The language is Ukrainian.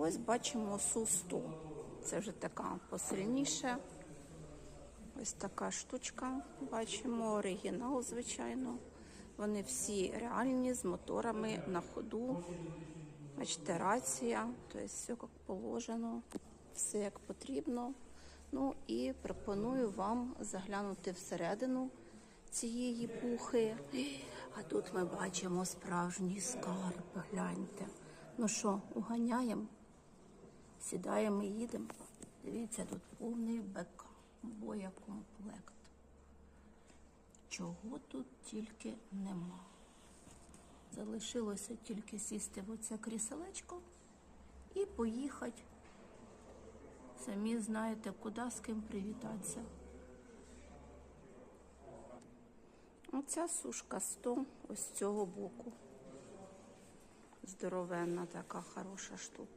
ось бачимо Су-100. Це вже така посильніша. Ось така штучка. Бачимо оригінал, звичайно. Вони всі реальні з моторами на ходу. Бачите, рація, тобто все як положено, все як потрібно. Ну і пропоную вам заглянути всередину цієї пухи. А тут ми бачимо справжній скарб. Гляньте. Ну що, уганяємо? Сідаємо і їдемо. Дивіться, тут повний БК, боєкомплект. Чого тут тільки нема. Залишилося тільки сісти в оце кріселечко і поїхати. Самі знаєте, куди з ким привітатися. Оця сушка 100 ось цього боку. Здоровенна така хороша штука.